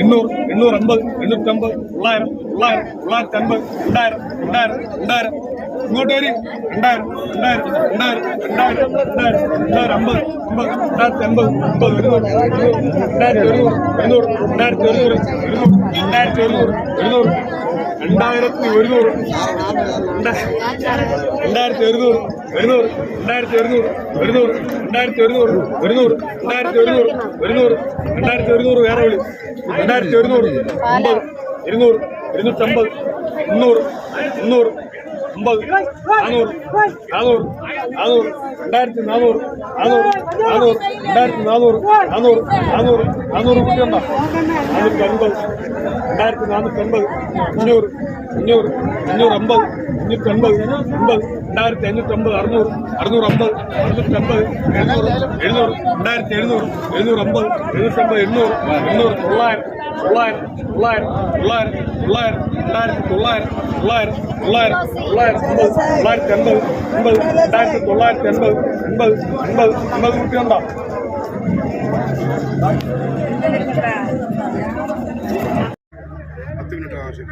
എണ്ണൂറ് എണ്ണൂറ് അമ്പത് എണ്ണൂറ്റമ്പത് തൊള്ളായിരം തൊള്ളായിരം തൊള്ളായിരത്തി അൻപത് രണ്ടായിരം രണ്ടായിരം രണ്ടായിരം ഇങ്ങോട്ട് വരി രണ്ടായിരം രണ്ടായിരം രണ്ടായിരം രണ്ടായിരം രണ്ടായിരം രണ്ടായിരം അമ്പത് അമ്പത് രണ്ടായിരത്തി അമ്പത് അമ്പത് ഒരുന്നൂറ് രണ്ടായിരത്തി ഒരുന്നൂറ് ഒരുന്നൂറ് രണ്ടായിരത്തി ഒരുന്നൂറ് ഒരുന്നൂറ് രണ്ടായിരത്തി ഒരുന്നൂറ് ഒരുന്നൂറ് രണ്ടായിരത്തി ഒരുന്നൂറ് രണ്ടായിരത്തി ഒരുന്നൂറ് ഒരുന്നൂറ് രണ്ടായിരത്തി ഒരുന്നൂറ് ഒരുന്നൂറ് രണ്ടായിരത്തി ഒരുന്നൂറ് ഒരുന്നൂറ് രണ്ടായിരത്തി ഒരുന്നൂറ് ഒരുന്നൂറ് രണ്ടായിരത്തി ഒരുന്നൂറ് വേറെ വിളി. രണ്ടായിരത്തി ഒരുന്നൂറ് അമ്പത്. ഇരുന്നൂറ്. ഇരുന്നൂറ്റമ്പത്. മുന്നൂറ്. മുന്നൂറ്. അമ്പത് നാനൂറ് നാനൂറ് നാനൂറ് രണ്ടായിരത്തി നാനൂറ് നാനൂറ് നാനൂറ് രണ്ടായിരത്തി നാനൂറ് നാനൂറ് നാനൂറ് നാനൂറ് കുട്ടിയുണ്ടോ നാനൂറ്റി അൻപത് രണ്ടായിരത്തി നാനൂറ്റി അൻപത് അഞ്ഞൂറ് അഞ്ഞൂറ് അറുന്നൂറ് അറുന്നൂറ് അമ്പത് അറുന്നൂറ്റി എഴുന്നൂറ് എഴുന്നൂറ് രണ്ടായിരത്തി എഴുന്നൂറ് എഴുന്നൂറ് അമ്പത് എഴുന്നൂറ്റമ്പത് എണ്ണൂറ് എണ്ണൂറ് തൊള്ളായിരം തൊള്ളായിരം തൊള്ളായിരം തൊള്ളായിരം തൊള്ളായിരം രണ്ടായിരത്തി തൊള്ളായിരം തൊള്ളായിരം തൊള്ളായിരം തൊള്ളായിരം അമ്പത് തൊള്ളായിരത്തി അൻപത് അമ്പത് രണ്ടായിരത്തി തൊള്ളായിരത്തി അൻപത് അൻപത് അൻപത് അൻപത് കുട്ടിയുണ്ടോ പത്ത് മിനിറ്റ് ആവശ്യം